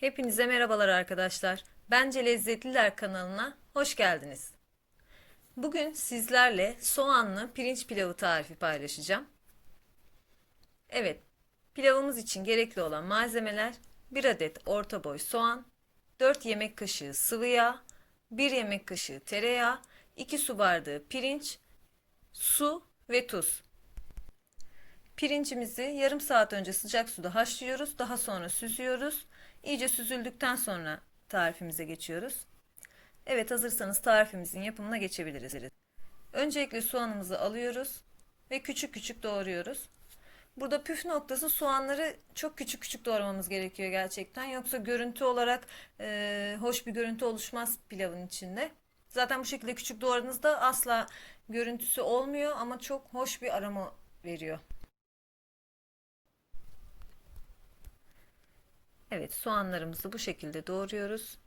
Hepinize merhabalar arkadaşlar. Bence Lezzetliler kanalına hoş geldiniz. Bugün sizlerle soğanlı pirinç pilavı tarifi paylaşacağım. Evet, pilavımız için gerekli olan malzemeler 1 adet orta boy soğan, 4 yemek kaşığı sıvı yağ, 1 yemek kaşığı tereyağı, 2 su bardağı pirinç, su ve tuz. Pirincimizi yarım saat önce sıcak suda haşlıyoruz. Daha sonra süzüyoruz. İyice süzüldükten sonra tarifimize geçiyoruz. Evet hazırsanız tarifimizin yapımına geçebiliriz. Öncelikle soğanımızı alıyoruz ve küçük küçük doğruyoruz. Burada püf noktası soğanları çok küçük küçük doğramamız gerekiyor gerçekten. Yoksa görüntü olarak e, hoş bir görüntü oluşmaz pilavın içinde. Zaten bu şekilde küçük doğradığınızda asla görüntüsü olmuyor ama çok hoş bir aroma veriyor. Evet soğanlarımızı bu şekilde doğruyoruz.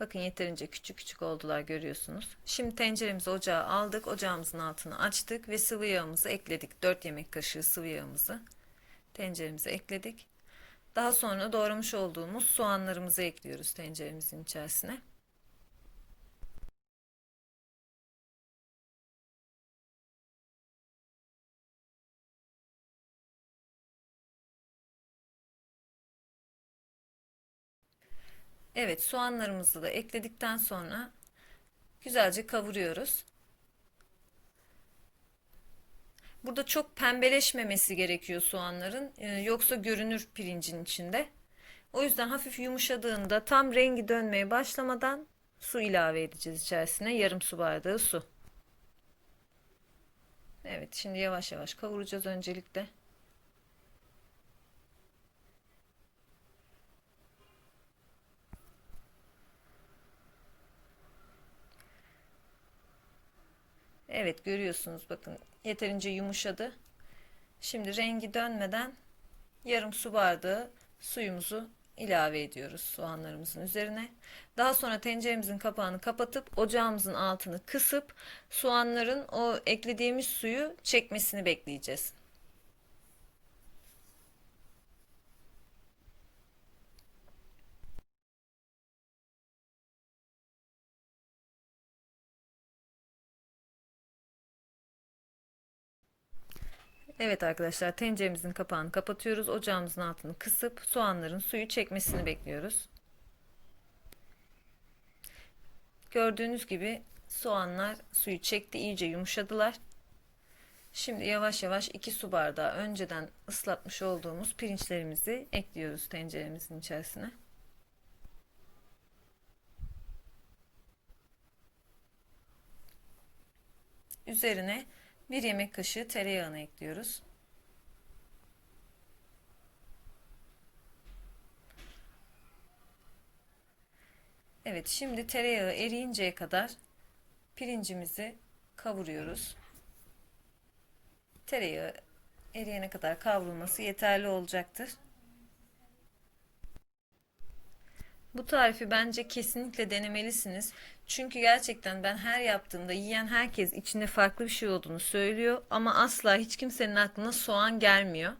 Bakın yeterince küçük küçük oldular görüyorsunuz. Şimdi tenceremizi ocağa aldık. Ocağımızın altını açtık ve sıvı yağımızı ekledik. 4 yemek kaşığı sıvı yağımızı tenceremize ekledik. Daha sonra doğramış olduğumuz soğanlarımızı ekliyoruz tenceremizin içerisine. Evet soğanlarımızı da ekledikten sonra güzelce kavuruyoruz. Burada çok pembeleşmemesi gerekiyor soğanların. Ee, yoksa görünür pirincin içinde. O yüzden hafif yumuşadığında tam rengi dönmeye başlamadan su ilave edeceğiz içerisine. Yarım su bardağı su. Evet şimdi yavaş yavaş kavuracağız öncelikle. Evet görüyorsunuz bakın yeterince yumuşadı. Şimdi rengi dönmeden yarım su bardağı suyumuzu ilave ediyoruz soğanlarımızın üzerine. Daha sonra tenceremizin kapağını kapatıp ocağımızın altını kısıp soğanların o eklediğimiz suyu çekmesini bekleyeceğiz. Evet arkadaşlar tenceremizin kapağını kapatıyoruz. Ocağımızın altını kısıp soğanların suyu çekmesini bekliyoruz. Gördüğünüz gibi soğanlar suyu çekti, iyice yumuşadılar. Şimdi yavaş yavaş 2 su bardağı önceden ıslatmış olduğumuz pirinçlerimizi ekliyoruz tenceremizin içerisine. Üzerine 1 yemek kaşığı tereyağını ekliyoruz. Evet şimdi tereyağı eriyinceye kadar pirincimizi kavuruyoruz. Tereyağı eriyene kadar kavrulması yeterli olacaktır. Bu tarifi bence kesinlikle denemelisiniz. Çünkü gerçekten ben her yaptığımda yiyen herkes içinde farklı bir şey olduğunu söylüyor ama asla hiç kimsenin aklına soğan gelmiyor.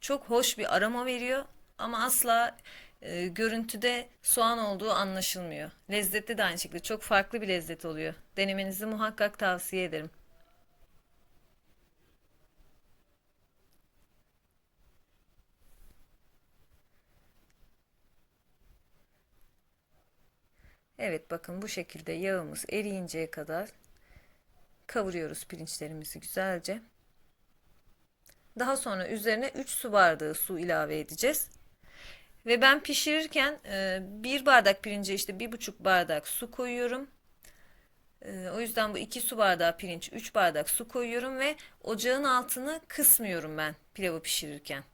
Çok hoş bir aroma veriyor ama asla e, görüntüde soğan olduğu anlaşılmıyor. Lezzette de aynı şekilde çok farklı bir lezzet oluyor. Denemenizi muhakkak tavsiye ederim. Evet bakın bu şekilde yağımız eriyinceye kadar kavuruyoruz pirinçlerimizi güzelce. Daha sonra üzerine 3 su bardağı su ilave edeceğiz. Ve ben pişirirken e, bir bardak pirince işte bir buçuk bardak su koyuyorum. E, o yüzden bu 2 su bardağı pirinç 3 bardak su koyuyorum ve ocağın altını kısmıyorum ben pilavı pişirirken.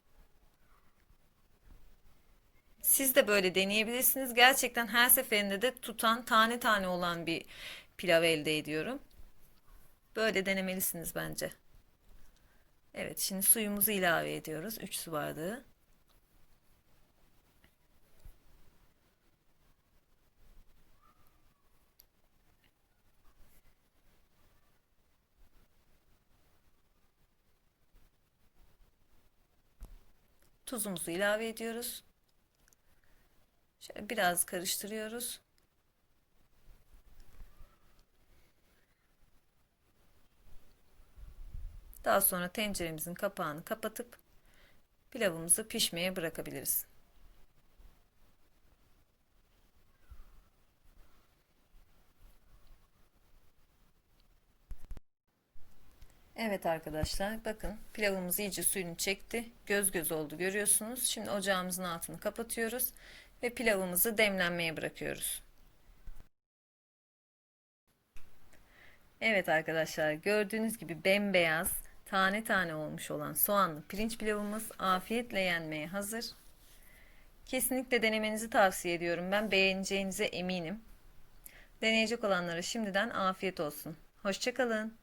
Siz de böyle deneyebilirsiniz. Gerçekten her seferinde de tutan tane tane olan bir pilav elde ediyorum. Böyle denemelisiniz bence. Evet şimdi suyumuzu ilave ediyoruz. 3 su bardağı. Tuzumuzu ilave ediyoruz. Şöyle biraz karıştırıyoruz. Daha sonra tenceremizin kapağını kapatıp pilavımızı pişmeye bırakabiliriz. Evet arkadaşlar bakın pilavımız iyice suyunu çekti. Göz göz oldu görüyorsunuz. Şimdi ocağımızın altını kapatıyoruz ve pilavımızı demlenmeye bırakıyoruz. Evet arkadaşlar gördüğünüz gibi bembeyaz tane tane olmuş olan soğanlı pirinç pilavımız afiyetle yenmeye hazır. Kesinlikle denemenizi tavsiye ediyorum. Ben beğeneceğinize eminim. Deneyecek olanlara şimdiden afiyet olsun. Hoşçakalın.